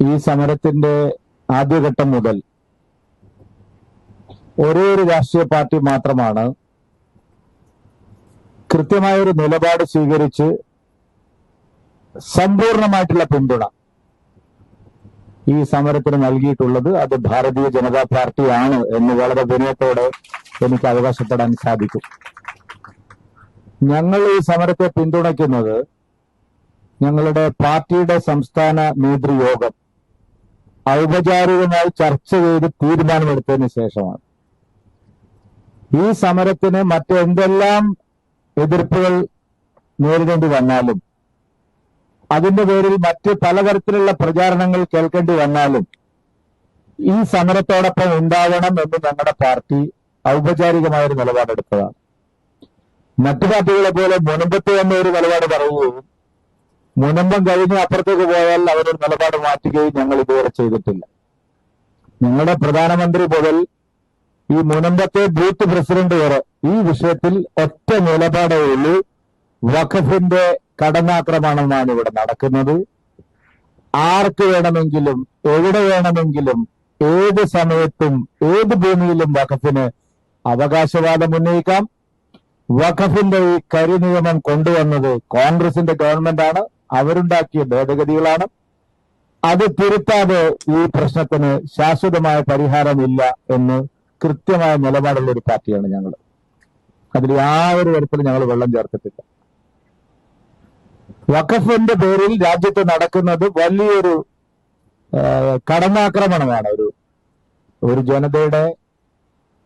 ഈ സമരത്തിന്റെ ആദ്യഘട്ടം മുതൽ ഒരേ ഒരു രാഷ്ട്രീയ പാർട്ടി മാത്രമാണ് കൃത്യമായ ഒരു നിലപാട് സ്വീകരിച്ച് സമ്പൂർണമായിട്ടുള്ള പിന്തുണ ഈ സമരത്തിന് നൽകിയിട്ടുള്ളത് അത് ഭാരതീയ ജനതാ പാർട്ടിയാണ് എന്ന് വളരെ വിനയത്തോടെ എനിക്ക് അവകാശപ്പെടാൻ സാധിക്കും. ഞങ്ങൾ ഈ സമരത്തെ പിന്തുണയ്ക്കുന്നത് ഞങ്ങളുടെ പാർട്ടിയുടെ സംസ്ഥാന നേതൃയോഗം ഔപചാരികമായി ചർച്ച ചെയ്ത് തീരുമാനമെടുത്തതിന് ശേഷമാണ്. ഈ സമരത്തിന് മറ്റെന്തെല്ലാം എതിർപ്പുകൾ നേരിടേണ്ടി വന്നാലും അതിന്റെ പേരിൽ മറ്റ് പലതരത്തിലുള്ള പ്രചാരണങ്ങൾ കേൾക്കേണ്ടി വന്നാലും ഈ സമരത്തോടൊപ്പം ഉണ്ടാവണം എന്ന് ഞങ്ങളുടെ പാർട്ടി ഔപചാരികമായൊരു നിലപാടെടുത്തതാണ്. മറ്റു പാർട്ടികളെ പോലെ മുനമ്പത്ത് എന്ന ഒരു നിലപാട് പറയുകയും മുനമ്പം കഴിഞ്ഞ് അപ്പുറത്തേക്ക് പോയാൽ അവരൊരു നിലപാട് മാറ്റുകയും ഞങ്ങൾ ഇതുവരെ ചെയ്തിട്ടില്ല. ഞങ്ങളുടെ പ്രധാനമന്ത്രി മുതൽ ഈ മുനമ്പത്തെ ബൂത്ത് പ്രസിഡന്റ് വരെ ഈ വിഷയത്തിൽ ഒറ്റ നിലപാടേ ഉള്ളൂ. വഖഫിന്റെ കടന്നാക്രമണമാണ് ഇവിടെ നടക്കുന്നത്. ആർക്ക് വേണമെങ്കിലും എവിടെ വേണമെങ്കിലും ഏത് സമയത്തും ഏത് ഭൂമിയിലും വഖഫിന് അവകാശവാദം ഉന്നയിക്കാം. വഖഫിന്റെ ഈ കരി നിയമം കൊണ്ടുവന്നത് കോൺഗ്രസിന്റെ ഗവൺമെന്റാണ്. അവരുണ്ടാക്കിയ ഭേദഗതികളാണ്. അത് തിരുത്താതെ ഈ പ്രശ്നത്തിന് ശാശ്വതമായ പരിഹാരമില്ല എന്ന് കൃത്യമായ നിലപാടുള്ള ഒരു പാർട്ടിയാണ് ഞങ്ങൾ അതിൽ യാതൊരു തരത്തിലും ഞങ്ങൾ വെള്ളം ചേർത്തിട്ടില്ല. വഖഫിന്റെ പേരിൽ രാജ്യത്ത് നടക്കുന്നത് വലിയൊരു കടന്നാക്രമണമാണ്. ഒരു ഒരു ജനതയുടെ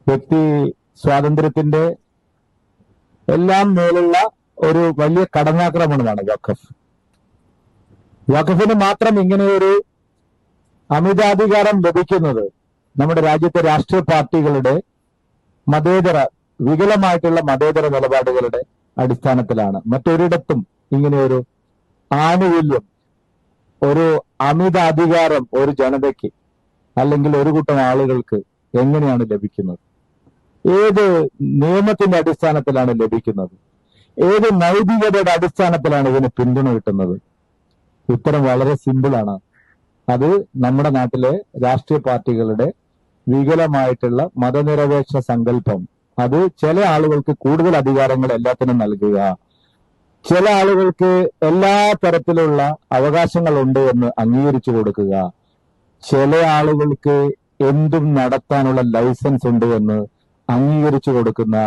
വ്യക്തി സ്വാതന്ത്ര്യത്തിന്റെ എല്ലാം മേലുള്ള ഒരു വലിയ കടന്നാക്രമണമാണ് വഖഫ്. വഖഫിന് മാത്രം ഇങ്ങനെയൊരു അമിതാധികാരം ലഭിക്കുന്നത് നമ്മുടെ രാജ്യത്തെ രാഷ്ട്രീയ പാർട്ടികളുടെ മതേതര വികലമായിട്ടുള്ള മതേതര നിലപാടുകളുടെ അടിസ്ഥാനത്തിലാണ്. മറ്റൊരിടത്തും ഇങ്ങനെയൊരു ആനുകൂല്യം ഒരു അമിത അധികാരം ഒരു ജനതയ്ക്ക് അല്ലെങ്കിൽ ഒരു കൂട്ടം ആളുകൾക്ക് എങ്ങനെയാണ് ലഭിക്കുന്നത്? ഏത് നിയമത്തിന്റെ അടിസ്ഥാനത്തിലാണ് ലഭിക്കുന്നത്? ഏത് നൈതികതയുടെ അടിസ്ഥാനത്തിലാണ് ഇതിന് പിന്തുണ കിട്ടുന്നത്? ഉത്തരം വളരെ സിമ്പിളാണ് അത് നമ്മുടെ നാട്ടിലെ രാഷ്ട്രീയ പാർട്ടികളുടെ വികലമായിട്ടുള്ള മതനിരപേക്ഷ സങ്കല്പം. അത് ചില ആളുകൾക്ക് കൂടുതൽ അധികാരങ്ങൾ എല്ലാത്തിനും നൽകുക. ചില ആളുകൾക്ക് എല്ലാ തരത്തിലുള്ള അവകാശങ്ങളുണ്ട് എന്ന് അംഗീകരിച്ചു കൊടുക്കുക. ചില ആളുകൾക്ക് എന്തും നടത്താനുള്ള ലൈസൻസ് ഉണ്ട് എന്ന് അംഗീകരിച്ചു കൊടുക്കുന്ന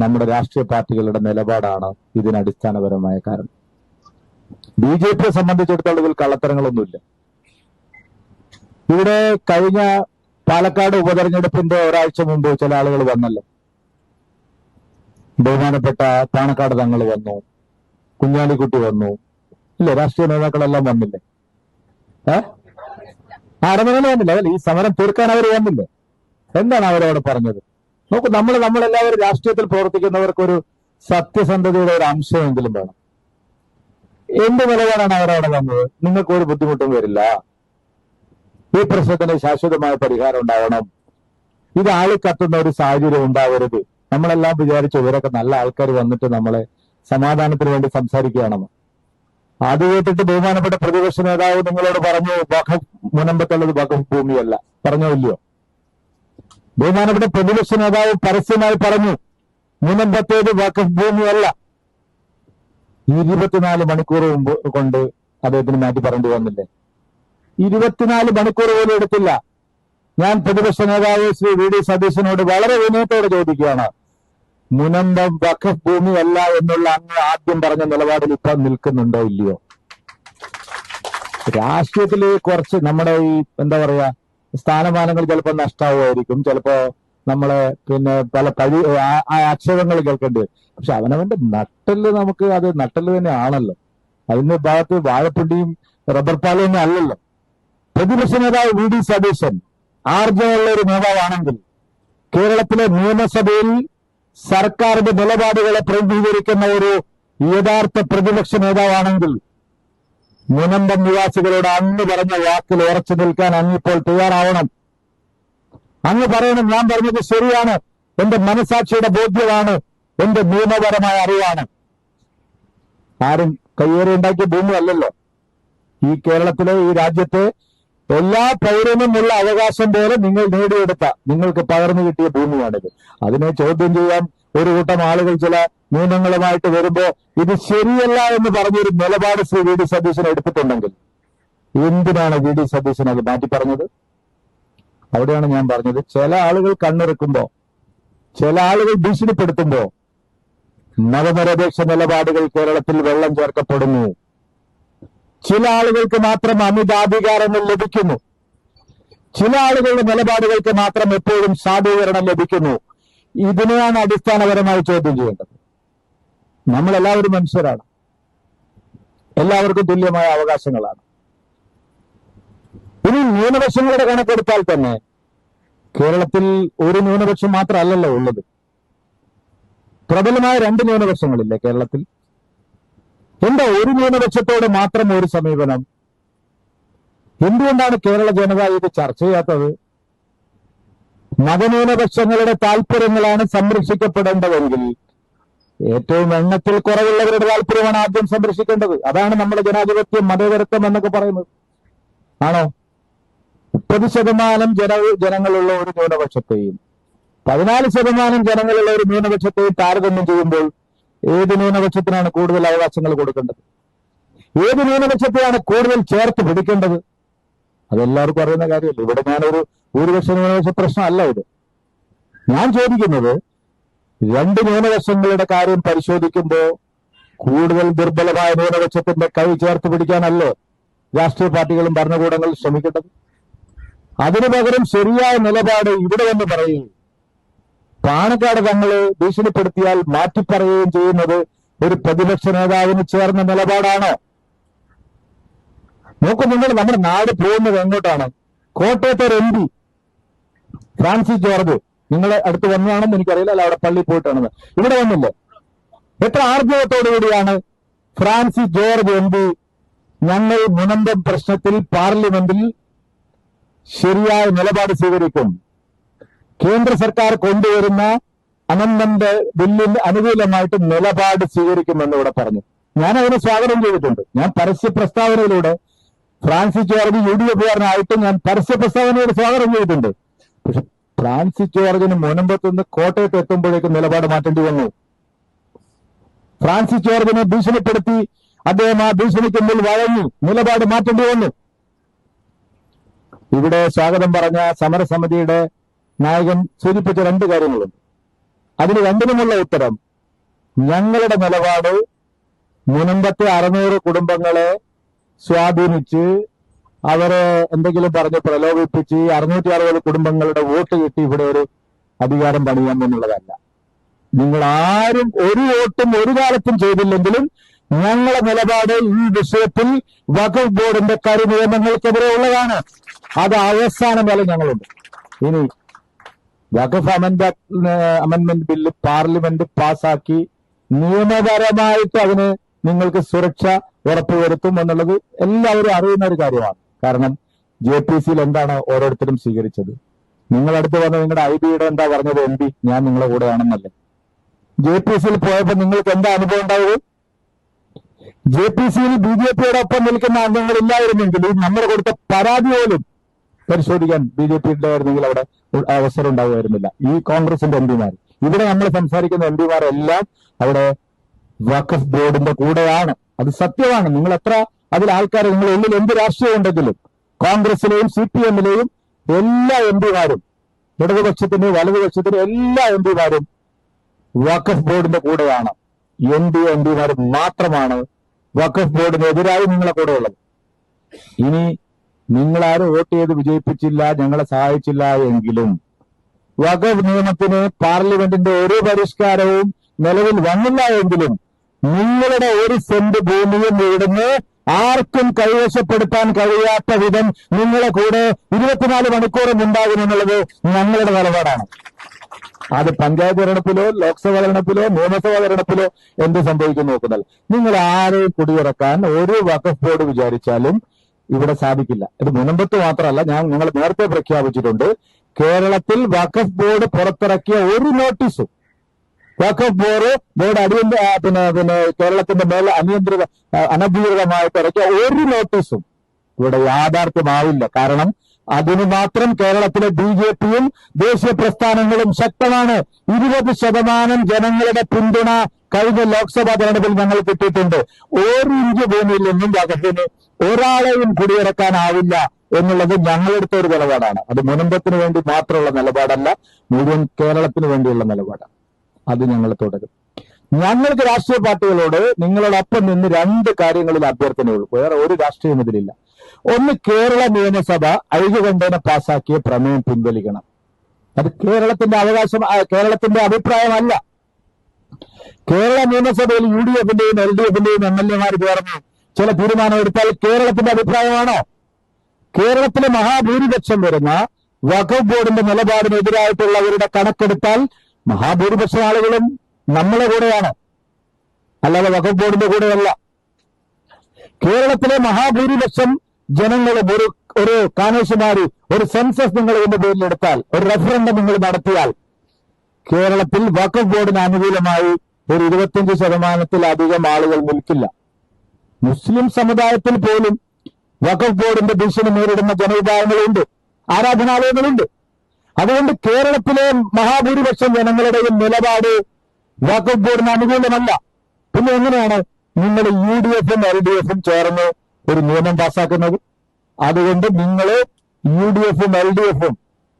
നമ്മുടെ രാഷ്ട്രീയ പാർട്ടികളുടെ നിലപാടാണ് ഇതിന് അടിസ്ഥാനപരമായ കാരണം. ബി ജെ പിയെ സംബന്ധിച്ചിടത്തോളം ഇതിൽ കള്ളത്തരങ്ങളൊന്നുമില്ല. ഇവിടെ കഴിഞ്ഞ പാലക്കാട് ഉപതെരഞ്ഞെടുപ്പിന്റെ ഒരാഴ്ച മുമ്പ് ചില ആളുകൾ വന്നല്ലോ. ബഹുമാനപ്പെട്ട പാണക്കാട് തങ്ങൾ വന്നു. കുഞ്ഞാലിക്കുട്ടി വന്നു. ഇല്ല രാഷ്ട്രീയ നേതാക്കളെല്ലാം വന്നില്ലേ? ഏ? വന്നില്ല? അതല്ല ഈ സമരം തീർക്കാൻ അവർ വന്നില്ലേ? എന്താണ് അവരോട് പറഞ്ഞത്? നോക്കൂ നമ്മൾ നമ്മളെല്ലാവരും രാഷ്ട്രീയത്തിൽ പ്രവർത്തിക്കുന്നവർക്ക് ഒരു സത്യസന്ധതയുടെ ഒരു അംശമെങ്കിലും വേണം. എന്ത് നിലപാടാണ് അവരവിടെ വന്നത്? നിങ്ങൾക്ക് ഒരു ബുദ്ധിമുട്ടും വരില്ല. ഈ പ്രശ്നത്തിന് ശാശ്വതമായ പരിഹാരം ഉണ്ടാവണം. ഇത് ആളിക്കത്തുന്ന ഒരു സാഹചര്യം ഉണ്ടാവരുത്. നമ്മളെല്ലാം വിചാരിച്ചു ഇവരൊക്കെ നല്ല ആൾക്കാർ വന്നിട്ട് നമ്മളെ സമാധാനത്തിന് വേണ്ടി സംസാരിക്കുകയാണെന്ന് അത് കേട്ടിട്ട് ബഹുമാനപ്പെട്ട പ്രതിപക്ഷ നേതാവ് നിങ്ങളോട് പറഞ്ഞു വഖഫ് മുനമ്പത്തുള്ളത് വഖഫ് ഭൂമിയല്ല. പറഞ്ഞോ ഇല്ലയോ? ബഹുമാനപ്പെട്ട പ്രതിപക്ഷ നേതാവ് പരസ്യമായി പറഞ്ഞു മുനമ്പത്തേത് വഖഫ് ഭൂമിയല്ല. ഇരുപത്തിനാല് മണിക്കൂർ മുമ്പ് കൊണ്ട് അദ്ദേഹത്തിന് മാറ്റി പറഞ്ഞു വന്നില്ലേ ഇരുപത്തിനാല് മണിക്കൂർ പോലും എടുത്തില്ല. ഞാൻ പ്രതിപക്ഷ നേതാവ് ശ്രീ വി ഡി സതീശനോട് വളരെ വിനയത്തോടെ ചോദിക്കുകയാണ്. മുനമ്പം വഖഫ് ഭൂമിയല്ല എന്നുള്ള അങ്ങ് ആദ്യം പറഞ്ഞ നിലപാടിൽ ഇപ്പൊ നിൽക്കുന്നുണ്ടോ ഇല്ലയോ? രാഷ്ട്രീയത്തിൽ കുറച്ച് നമ്മുടെ ഈ എന്താ പറയാ സ്ഥാനമാനങ്ങൾ ചിലപ്പോൾ നഷ്ടാവുമായിരിക്കും. ചിലപ്പോ നമ്മളെ പിന്നെ പല പഴി ആക്ഷേപങ്ങൾ കേൾക്കേണ്ടി വരും. പക്ഷെ അവനവന്റെ നട്ടൽ നമുക്ക് അത് നട്ടൽ തന്നെ ആണല്ലോ. അതിന്റെ ഭാഗത്ത് വാഴപ്പിണ്ടിയും റബ്ബർ പാലും ഒന്നും അല്ലല്ലോ. പ്രതിപക്ഷ നേതാവ് വി ഡി സതീശൻ ആർജവമുള്ള ഒരു നേതാവാണെങ്കിൽ കേരളത്തിലെ നിയമസഭയിൽ സർക്കാരിന്റെ നിലപാടുകളെ പ്രതിനിധീകരിക്കുന്ന ഒരു യഥാർത്ഥ പ്രതിപക്ഷ നേതാവാണെങ്കിൽ മുനമ്പം നിവാസികളോട് അന്ന് പറഞ്ഞ വാക്കിൽ ഉറച്ചു നിൽക്കാൻ അങ്ങിപ്പോൾ തയ്യാറാവണം. അങ്ങ് പറയണം ഞാൻ പറഞ്ഞത് ശരിയാണ്. എന്റെ മനസാക്ഷിയുടെ ബോധ്യമാണ്. എന്റെ നിയമപരമായ അറിവാണ്. ആരും കയ്യേറി ഉണ്ടാക്കിയ ഭൂമി അല്ലല്ലോ ഈ കേരളത്തിലെ ഈ രാജ്യത്തെ എല്ലാ പൗരനുമുള്ള അവകാശം പോലെ നിങ്ങൾ നേടിയെടുത്ത നിങ്ങൾക്ക് പകർന്നു കിട്ടിയ ഭൂമിയാണിത്. അതിനെ ചോദ്യം ചെയ്യാൻ ഒരു കൂട്ടം ആളുകൾ ചില നിയമങ്ങളുമായിട്ട് വരുമ്പോ ഇത് ശരിയല്ല എന്ന് പറഞ്ഞൊരു നിലപാട് ശ്രീ വി ഡി സതീശൻ എടുത്തിട്ടുണ്ടെങ്കിൽ എന്തിനാണ് വി ഡി സതീശൻ അത് മാറ്റി പറഞ്ഞത് അവിടെയാണ് ഞാൻ പറഞ്ഞത്. ചില ആളുകൾ കണ്ണിറക്കുമ്പോ ചില ആളുകൾ ഭീഷണിപ്പെടുത്തുമ്പോ നവനിരപേക്ഷ നിലപാടുകൾ കേരളത്തിൽ വെള്ളം ചേർക്കപ്പെടുന്നു. ചില ആളുകൾക്ക് മാത്രം അമിതാധികാരങ്ങൾ ലഭിക്കുന്നു. ചില ആളുകളുടെ നിലപാടുകൾക്ക് മാത്രം എപ്പോഴും സാധൂകരണം ലഭിക്കുന്നു. ഇതിനെയാണ് അടിസ്ഥാനപരമായി ചോദ്യം ചെയ്യേണ്ടത്. നമ്മൾ എല്ലാവരും മനുഷ്യരാണ്. എല്ലാവർക്കും തുല്യമായ അവകാശങ്ങളാണ്. ഇനി ന്യൂനപക്ഷങ്ങളുടെ കണക്കെടുത്താൽ തന്നെ കേരളത്തിൽ ഒരു ന്യൂനപക്ഷം മാത്രമല്ലല്ലോ ഉള്ളത്. പ്രബലമായ രണ്ട് ന്യൂനപക്ഷങ്ങളില്ലേ കേരളത്തിൽ? എന്താ ഒരു ന്യൂനപക്ഷത്തോട് മാത്രം ഒരു സമീപനം? എന്തുകൊണ്ടാണ് കേരള ജനത ഇത് ചർച്ച ചെയ്യാത്തത്? മതന്യൂനപക്ഷങ്ങളുടെ താല്പര്യങ്ങളാണ് സംരക്ഷിക്കപ്പെടേണ്ടതെങ്കിൽ ഏറ്റവും എണ്ണത്തിൽ കുറവുള്ളവരുടെ താല്പര്യമാണ് ആദ്യം സംരക്ഷിക്കേണ്ടത്. അതാണ് നമ്മുടെ ജനാധിപത്യം മതേതരത്വം എന്നൊക്കെ പറയുന്നത്. ആണോ? മുപ്പത് ശതമാനം ജന ജനങ്ങളുള്ള ഒരു ന്യൂനപക്ഷത്തെയും പതിനാല് ശതമാനം ജനങ്ങളുള്ള ഒരു ന്യൂനപക്ഷത്തെയും താരതമ്യം ചെയ്യുമ്പോൾ ഏത് ന്യൂനപക്ഷത്തിനാണ് കൂടുതൽ അവകാശങ്ങൾ കൊടുക്കേണ്ടത്? ഏത് ന്യൂനപക്ഷത്തെയാണ് കൂടുതൽ ചേർത്ത് പിടിക്കേണ്ടത്? അതെല്ലാവർക്കും അറിയുന്ന കാര്യമല്ല. ഇവിടെ ഞാനൊരു ഭൂരിപക്ഷ ന്യൂനപക്ഷ പ്രശ്നമല്ല ഇത്. ഞാൻ ചോദിക്കുന്നത് രണ്ട് ന്യൂനപക്ഷങ്ങളുടെ കാര്യം പരിശോധിക്കുമ്പോൾ കൂടുതൽ ദുർബലമായ ന്യൂനപക്ഷത്തിന്റെ കൈ ചേർത്ത് പിടിക്കാനല്ലേ രാഷ്ട്രീയ പാർട്ടികളും ഭരണകൂടങ്ങളും ശ്രമിക്കേണ്ടത്? അതിനു പകരം ശരിയായ നിലപാട് ഇവിടെ വന്ന് പറയുകയും പാണക്കാട് തങ്ങളെ ഭീഷണിപ്പെടുത്തിയാൽ മാറ്റിപ്പറയുകയും ചെയ്യുന്നത് ഒരു പ്രതിപക്ഷ നേതാവിന് ചേർന്ന നിലപാടാണോ. നോക്കൂ നിങ്ങൾ നമ്മുടെ നാട് പോകുന്നത് എങ്ങോട്ടാണ്? കോട്ടയത്തെ ഒരു എം പി ഫ്രാൻസിസ് ജോർജ്. നിങ്ങളെ അടുത്ത് വന്നതാണെന്ന് എനിക്കറിയില്ല അല്ല അവിടെ പള്ളി പോയിട്ടാണെന്ന്. ഇവിടെ വന്നില്ലേ. എത്ര ആർജവത്തോടു കൂടിയാണ് ഫ്രാൻസിസ് ജോർജ് എം പി ഞങ്ങൾ മുനന്തം പ്രശ്നത്തിൽ പാർലമെന്റിൽ ശരിയായ നിലപാട് സ്വീകരിക്കും. കേന്ദ്ര സർക്കാർ കൊണ്ടുവരുന്ന അനന്തന്റെ ബില്ലിന് അനുകൂലമായിട്ട് നിലപാട് സ്വീകരിക്കുമെന്ന് ഇവിടെ പറഞ്ഞു. ഞാൻ അതിനെ സ്വാഗതം ചെയ്തിട്ടുണ്ട്. ഞാൻ പരസ്യ പ്രസ്താവനയിലൂടെ ഫ്രാൻസിസ് ജോർജ് യു ഡി എഫുകാരനായിട്ട് ഞാൻ പരസ്യ പ്രസ്താവനയോട് സ്വാഗതം ചെയ്തിട്ടുണ്ട്. പക്ഷെ ഫ്രാൻസിസ് ജോർജിന് മുനമ്പത്ത് നിന്ന് കോട്ടയത്ത് എത്തുമ്പോഴേക്കും നിലപാട് മാറ്റേണ്ടി വന്നു. ഫ്രാൻസിസ് ജോർജിനെ ഭീഷണിപ്പെടുത്തി അദ്ദേഹം ആ ഭീഷണിക്ക് മുന്നിൽ വഴങ്ങി നിലപാട് മാറ്റേണ്ടി വന്നു. ഇവിടെ സ്വാഗതം പറഞ്ഞ സമരസമിതിയുടെ നായകൻ സൂചിപ്പിച്ച രണ്ട് കാര്യങ്ങളുണ്ട്. അതിന് രണ്ടിനുമുള്ള ഉത്തരം ഞങ്ങളുടെ നിലപാട് മുനമ്പത്തെ അറുന്നൂറ് കുടുംബങ്ങളെ സ്വാധീനിച്ച് അവരെ എന്തെങ്കിലും പറഞ്ഞ് പ്രലോഭിപ്പിച്ച് അറുന്നൂറ്റി അറുപത് കുടുംബങ്ങളുടെ വോട്ട് കിട്ടി ഇവിടെ ഒരു അധികാരം പണിയാം എന്നുള്ളതല്ല നിങ്ങൾ ആരും ഒരു വോട്ടും ഒരു കാലത്തും ചെയ്തില്ലെങ്കിലും ഞങ്ങളുടെ നിലപാട് ഈ വിഷയത്തിൽ വഖഫ് ബോർഡിന്റെ കരിനിയമങ്ങൾക്കെതിരെ ഉള്ളതാണ്. അത് അവസാനം വരെ ഞങ്ങളുണ്ട്. ഇനി Waqf amend amendment bill parliament പാസാക്കി നിയമപരമായിട്ട് അതിന് നിങ്ങൾക്ക് സുരക്ഷ ഉറപ്പുവരുത്തും എന്നുള്ളത് എല്ലാവരും അറിയുന്ന ഒരു കാര്യമാണ്. കാരണം ജെ പി സിയിൽ എന്താണ് ഓരോരുത്തരും സ്വീകരിച്ചത്? നിങ്ങളടുത്ത് വന്ന നിങ്ങളുടെ ഐ ബിയുടെ എന്താ പറഞ്ഞത് എം പി? ഞാൻ നിങ്ങളുടെ കൂടെയാണെന്നല്ലേ. ജെ പി സിയിൽ പോയപ്പോൾ നിങ്ങൾക്ക് എന്താ അനുഭവം ഉണ്ടാവുക ജെ പി സിയിൽ ബി ജെ പിയുടെ ഒപ്പം നിൽക്കുന്ന ഈ നമ്മൾ കൊടുത്ത പരാതി പോലും പരിശോധിക്കാൻ ബി ജെ പി ഉണ്ടായിരുന്നെങ്കിൽ അവിടെ അവസരം ഉണ്ടാവുമായിരുന്നില്ല. ഈ കോൺഗ്രസിന്റെ എം പിമാർ. ഇവിടെ നമ്മൾ സംസാരിക്കുന്ന എം പിമാരെല്ലാം അവിടെ വഖഫ് ബോർഡിന്റെ കൂടെയാണ്. അത് സത്യമാണ്. നിങ്ങൾ എത്ര അതിൽ ആൾക്കാർ നിങ്ങൾ ഉള്ളിൽ എന്ത് രാഷ്ട്രീയം ഉണ്ടെങ്കിലും കോൺഗ്രസിലെയും സി പി എമ്മിലെയും എല്ലാ എം പിമാരും ഇടതുപക്ഷത്തിന്റെയും വലതുപക്ഷത്തിന്റെയും എല്ലാ എം പിമാരും വഖഫ് ബോർഡിന്റെ കൂടെയാണ്. എൻ ഡി എം പിമാർ മാത്രമാണ് വഖഫ് ബോർഡിനെതിരായി നിങ്ങളെ കൂടെ ഉള്ളത്. ഇനി നിങ്ങളാരും വോട്ട് ചെയ്ത് വിജയിപ്പിച്ചില്ല ഞങ്ങളെ സഹായിച്ചില്ല എങ്കിലും വഖഫ് നിയമത്തിന് പാർലമെന്റിന്റെ ഒരു പരിഷ്കാരവും നിലവിൽ വന്നില്ല എങ്കിലും നിങ്ങളുടെ ഒരു സെന്റ് ഭൂമിയും ഇവിടുന്ന് ആർക്കും കൈവശപ്പെടുത്താൻ കഴിയാത്ത വിധം നിങ്ങളെ കൂടെ ഇരുപത്തിനാല് മണിക്കൂറും ഉണ്ടാകുമെന്നുള്ളത് ഞങ്ങളുടെ നിലപാടാണ്. അത് പഞ്ചായത്ത് തെരഞ്ഞെടുപ്പിലോ ലോക്സഭാ തെരഞ്ഞെടുപ്പിലോ നിയമസഭാ തെരഞ്ഞെടുപ്പിലോ എന്ത് സംഭവിക്കും നോക്കുന്നാൽ നിങ്ങൾ ആരെയും കുടിയിറക്കാൻ ഒരു വഖഫ് ബോർഡ് വിചാരിച്ചാലും ഇവിടെ സാധിക്കില്ല. ഇത് മുനമ്പത്ത് മാത്രമല്ല ഞാൻ നിങ്ങൾ നേരത്തെ പ്രഖ്യാപിച്ചിട്ടുണ്ട്. കേരളത്തിൽ വഖഫ് ബോർഡ് പുറത്തിറക്കിയ ഒരു നോട്ടീസും വഖഫ് ബോർഡ് ബോർഡ് അടിയന്ത പിന്നെ പിന്നെ കേരളത്തിന്റെ മേലെ അനിയന്ത്രിത അനധികൃതമായിട്ട് ഇറക്കിയ ഒരു നോട്ടീസും ഇവിടെ യാഥാർത്ഥ്യമാവില്ല. കാരണം അതിന് മാത്രം കേരളത്തിലെ ബി ജെ പിയും ദേശീയ പ്രസ്ഥാനങ്ങളും ശക്തമാണ്. ഇരുപത് ശതമാനം ജനങ്ങളുടെ പിന്തുണ കഴിഞ്ഞ ലോക്സഭാ തെരഞ്ഞെടുപ്പിൽ ഞങ്ങൾ കിട്ടിയിട്ടുണ്ട്. ഒരു ഇഞ്ച് ഭൂമിയിൽ നിന്നും രാജ്യത്തിന് ഒരാളെയും കുടിയിറക്കാനാവില്ല എന്നുള്ളത് ഞങ്ങളെടുത്ത ഒരു നിലപാടാണ്. അത് മുനമ്പത്തിന് വേണ്ടി മാത്രമുള്ള നിലപാടല്ല മുഴുവൻ കേരളത്തിന് വേണ്ടിയുള്ള നിലപാടാണ്. അത് ഞങ്ങൾ തുടരും. ഞങ്ങൾക്ക് രാഷ്ട്രീയ പാർട്ടികളോട് നിങ്ങളോടൊപ്പം നിന്ന് രണ്ട് കാര്യങ്ങളിൽ അഭ്യർത്ഥനയുള്ളൂ. വേറെ ഒരു രാഷ്ട്രീയം ഇതിലില്ല ഒന്ന് കേരള നിയമസഭ ഐക്യകണ്ഠേന പാസാക്കിയ പ്രമേയം പിൻവലിക്കണം. അത് കേരളത്തിന്റെ അവകാശം കേരളത്തിന്റെ അഭിപ്രായമല്ല. കേരള നിയമസഭയിൽ യു ഡി എഫിന്റെയും എൽ ഡി എഫിന്റെയും എം എൽ എമാർ ചേർന്ന് ചില തീരുമാനമെടുത്താൽ കേരളത്തിന്റെ അഭിപ്രായമാണോ? കേരളത്തിലെ മഹാഭൂരിപക്ഷം വരുന്ന വഖഫ് ബോർഡിന്റെ നിലപാടിനെതിരായിട്ടുള്ളവരുടെ കണക്കെടുത്താൽ മഹാഭൂരിപക്ഷ ആളുകളും നമ്മളെ കൂടെയാണ്. അല്ലാതെ വഖഫ് ബോർഡിന്റെ കൂടെയല്ല. കേരളത്തിലെ മഹാഭൂരിപക്ഷം ജനങ്ങളും ഒരു ഒരു കാനേശുമാരി ഒരു സെൻസസ് നിങ്ങൾ ഇതിന്റെ പേരിൽ എടുത്താൽ ഒരു റെഫറൻഡം നിങ്ങൾ നടത്തിയാൽ കേരളത്തിൽ വഖഫ് ബോർഡിന് അനുകൂലമായി ഒരു ഇരുപത്തിയഞ്ച് ശതമാനത്തിലധികം ആളുകൾ നിൽക്കില്ല. മുസ്ലിം സമുദായത്തിൽ പോലും വഖഫ് ബോർഡിന്റെ ഭീഷണി നേരിടുന്ന ജനവിഭാഗങ്ങളുണ്ട്. ആരാധനാലയങ്ങളുണ്ട്. അതുകൊണ്ട് കേരളത്തിലെ മഹാഭൂരിപക്ഷം ജനങ്ങളുടെയും നിലപാട് വഖഫ് ബോർഡിന് അനുകൂലമല്ല. പിന്നെ എങ്ങനെയാണ് നിങ്ങൾ യു ഡി എഫും എൽ ഡി എഫും ചേർന്ന് ഒരു നിയമം പാസ്സാക്കുന്നത് അതുകൊണ്ട് നിങ്ങൾ യു ഡി എഫും എൽ ഡി എഫും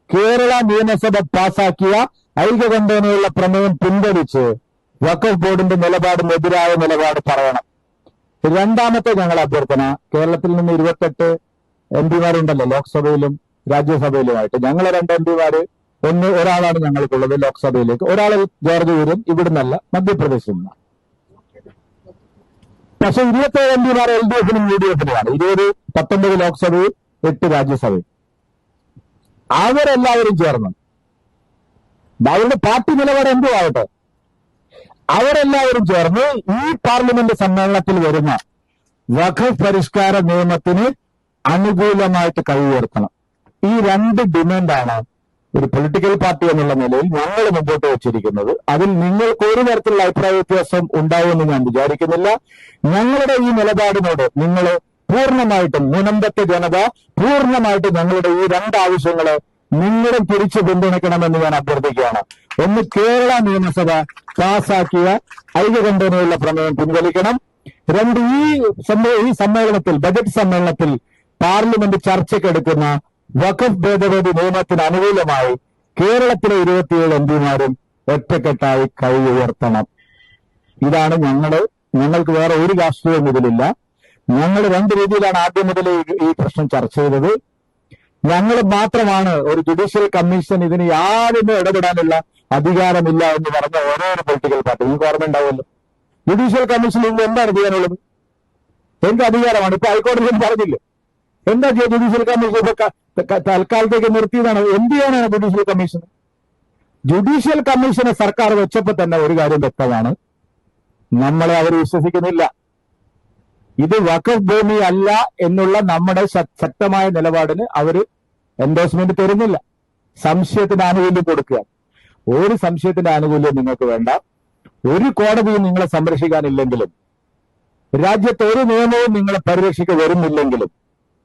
കേരള നിയമസഭ പാസാക്കിയ ഐക്യകണ്ഠേനയുള്ള പ്രമേയം പിൻവലിച്ച് വഖഫ് ബോർഡിന്റെ നിലപാടിനെതിരായ നിലപാട് പറയണം. രണ്ടാമത്തെ ഞങ്ങൾ അഭ്യർത്ഥന കേരളത്തിൽ നിന്ന് ഇരുപത്തെട്ട് എം പിമാരുണ്ടല്ലോ ലോക്സഭയിലും രാജ്യസഭയിലുമായിട്ട്. ഞങ്ങളെ രണ്ട് എം പിമാര് ഒന്ന് ഒരാളാണ് ഞങ്ങൾക്കുള്ളത് ലോക്സഭയിലേക്ക്. ഒരാൾ ജോർജ് വീരൻ ഇവിടുന്നല്ല മധ്യപ്രദേശിൽ നിന്നാണ് പക്ഷെ ഇരുപത്തേഴ് എം പിമാർ എൽ ഡി എഫിനും യു ഡി എഫിനുമാണ്. ഇരുപത് പത്തൊമ്പത് ലോക്സഭയും എട്ട് രാജ്യസഭയും. അവരെല്ലാവരും ചേർന്ന്. അവരുടെ പാർട്ടി നിലപാട് എന്തും ആവട്ടെ അവരെല്ലാവരും ചേർന്ന് ഈ പാർലമെന്റ് സമ്മേളനത്തിൽ വരുന്ന വഖഫ് പരിഷ്കാര നിയമത്തിന് അനുകൂലമായിട്ട് കൈ ഈ രണ്ട് ഡിമാൻഡാണ് ഒരു പൊളിറ്റിക്കൽ പാർട്ടി എന്നുള്ള നിലയിൽ ഞങ്ങൾ മുമ്പോട്ട് വെച്ചിരിക്കുന്നത്. അതിൽ നിങ്ങൾക്ക് ഒരു തരത്തിലുള്ള അഭിപ്രായ വ്യത്യാസം ഉണ്ടാവുമെന്ന് ഞാൻ വിചാരിക്കുന്നില്ല. ഞങ്ങളുടെ ഈ നിലപാടിനോട് നിങ്ങൾ പൂർണമായിട്ടും മുനമ്പത്തെ ജനത പൂർണമായിട്ടും ഞങ്ങളുടെ ഈ രണ്ട് ആവശ്യങ്ങളെ നിങ്ങളും തിരിച്ചു പിന്തുണയ്ക്കണമെന്ന് ഞാൻ അഭ്യർത്ഥിക്കുകയാണ്. ഒന്ന് കേരള നിയമസഭ പാസാക്കിയ ഐകകണ്ഠനയുള്ള പ്രമേയം പിൻവലിക്കണം. രണ്ട് ഈ ഈ സമ്മേളനത്തിൽ ബജറ്റ് സമ്മേളനത്തിൽ പാർലമെന്റ് ചർച്ചയ്ക്കെടുക്കുന്ന വഖഫ് ഭേദഗതി നിയമത്തിന് അനുകൂലമായി കേരളത്തിലെ ഇരുപത്തിയേഴ് എം പിമാരും ഒറ്റക്കെട്ടായി കൈ ഉയർത്തണം. ഇതാണ് ഞങ്ങൾ ഞങ്ങൾക്ക് വേറെ ഒരു രാഷ്ട്രീയവും ഇതിലില്ല. ഞങ്ങൾ രണ്ട് രീതിയിലാണ് ആദ്യം മുതൽ ഈ- പ്രശ്നം ചർച്ച ചെയ്തത്. ഞങ്ങൾ മാത്രമാണ് ഒരു ജുഡീഷ്യൽ കമ്മീഷൻ ഇതിന് യാതൊന്നും ഇടപെടാനുള്ള അധികാരമില്ല എന്ന് പറഞ്ഞ ഓരോ പൊളിറ്റിക്കൽ പാർട്ടി നിങ്ങൾക്ക് ഓർമ്മ ഉണ്ടാവുമല്ലോ. ജുഡീഷ്യൽ കമ്മീഷൻ ഇന്ന് എന്താണ് ചെയ്യാനുള്ളത്? എന്ത് അധികാരമാണ്? ഇപ്പൊ ഹൈക്കോടതി പറഞ്ഞില്ലേ? എന്താ ജുഡീഷ്യൽ കമ്മീഷൻ ഇപ്പൊ തൽക്കാലത്തേക്ക് നിർത്തിയതാണ്. എന്ത് ചെയ്യാനാണ് ജുഡീഷ്യൽ കമ്മീഷൻ ജുഡീഷ്യൽ കമ്മീഷനെ സർക്കാർ വെച്ചപ്പോ തന്നെ ഒരു കാര്യം വ്യക്തമാണ്. നമ്മളെ അവർ വിശ്വസിക്കുന്നില്ല. ഇത് വഖഫ് ഭൂമി അല്ല എന്നുള്ള നമ്മുടെ ശക്തമായ നിലപാടിന് അവർ എൻഡോഴ്സ്മെന്റ് തരുന്നില്ല. സംശയത്തിന്റെ ആനുകൂല്യം കൊടുക്കുക ഒരു സംശയത്തിന്റെ ആനുകൂല്യം നിങ്ങൾക്ക് വേണ്ട. ഒരു കോടതിയും നിങ്ങളെ സംരക്ഷിക്കാനില്ലെങ്കിലും രാജ്യത്തെ ഒരു നിയമവും നിങ്ങളെ പരിരക്ഷിക്ക വരുന്നില്ലെങ്കിലും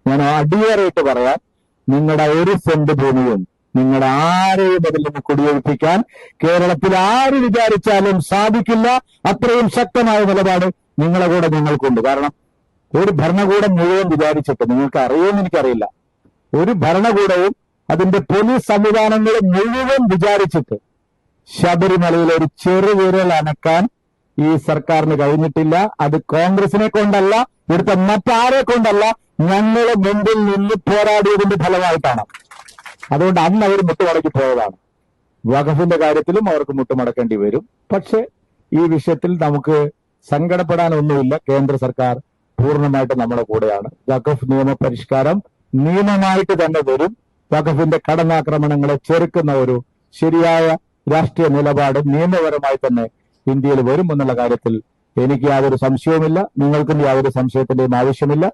ഞാൻ അടിയറായിട്ട് പറയാം. നിങ്ങളുടെ ഒരു സെന്റ് ഭൂമിയും നിങ്ങളുടെ ആരെയും അതിൽ കുടിയൊഴിപ്പിക്കാൻ കേരളത്തിൽ ആര് വിചാരിച്ചാലും സാധിക്കില്ല. അത്രയും ശക്തമായ നിലപാട് നിങ്ങളെ കൂടെ ഞങ്ങൾക്കുണ്ട്. കാരണം ഒരു ഭരണകൂടം മുഴുവൻ വിചാരിച്ചിട്ട് നിങ്ങൾക്ക് അറിയുമെന്ന് എനിക്കറിയില്ല. ഒരു ഭരണകൂടവും അതിന്റെ പോലീസ് സംവിധാനങ്ങൾ മുഴുവൻ വിചാരിച്ചിട്ട് ശബരിമലയിൽ ഒരു ചെറുവിരൽ അനക്കാൻ ഈ സർക്കാരിന് കഴിഞ്ഞിട്ടില്ല. അത് കോൺഗ്രസിനെ കൊണ്ടല്ല ഇവിടുത്തെ മറ്റാരെ കൊണ്ടല്ല ഞങ്ങൾ മുമ്പിൽ നിന്ന് പോരാടിയതിന്റെ ഫലമായിട്ടാണ്. അതുകൊണ്ട് അന്ന് അവർ മുട്ടുമടക്കി പോയതാണ്. വഖഫിന്റെ കാര്യത്തിലും അവർക്ക് മുട്ടുമടക്കേണ്ടി വരും. പക്ഷെ ഈ വിഷയത്തിൽ നമുക്ക് സങ്കടപ്പെടാനൊന്നുമില്ല. കേന്ദ്ര സർക്കാർ പൂർണമായിട്ട് നമ്മുടെ കൂടെയാണ്. വഖഫ് നിയമപരിഷ്കാരം നിയമമായിട്ട് തന്നെ വരും. വഖഫിന്റെ കടന്നാക്രമണങ്ങളെ ചെറുക്കുന്ന ഒരു ശരിയായ രാഷ്ട്രീയ നിലപാട് നിയമപരമായി തന്നെ ഇന്ത്യയിൽ വരും എന്നുള്ള കാര്യത്തിൽ എനിക്ക് യാതൊരു സംശയവുമില്ല. നിങ്ങൾക്കും യാതൊരു സംശയത്തിന്റെയും ആവശ്യമില്ല.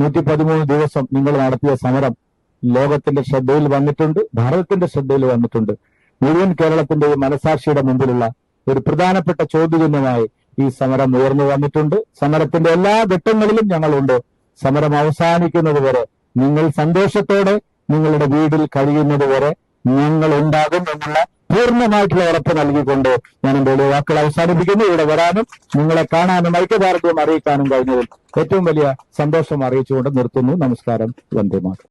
നൂറ്റി പതിമൂന്ന് ദിവസം നിങ്ങൾ നടത്തിയ സമരം ലോകത്തിന്റെ ശ്രദ്ധയിൽ വന്നിട്ടുണ്ട് ഭാരതത്തിന്റെ ശ്രദ്ധയിൽ വന്നിട്ടുണ്ട്. മുഴുവൻ കേരളത്തിന്റെയും മനസാക്ഷിയുടെ മുമ്പിലുള്ള ഒരു പ്രധാനപ്പെട്ട ചോദ്യചിഹ്നമായി ഈ സമരം ഉയർന്നു വന്നിട്ടുണ്ട്. സമരത്തിന്റെ എല്ലാ ഘട്ടങ്ങളിലും ഞങ്ങളുണ്ട്. സമരം അവസാനിക്കുന്നത് വരെ നിങ്ങൾ സന്തോഷത്തോടെ നിങ്ങളുടെ വീടിൽ കഴിയുന്നത് വരെ ഞങ്ങൾ ഉണ്ടാകും എന്നുള്ള പൂർണമായിട്ടുള്ള ഉറപ്പ് നൽകിക്കൊണ്ട് ഞാൻ എന്റെ വാക്കുകൾ അവസാനിപ്പിക്കുന്നു. ഇവിടെ വരാനും നിങ്ങളെ കാണാനും ഐക്യദാർഢ്യം അറിയിക്കാനും കഴിഞ്ഞതിൽ ഏറ്റവും വലിയ സന്തോഷം അറിയിച്ചുകൊണ്ട് നിർത്തുന്നു. നമസ്കാരം. വന്ദേ മാതരം.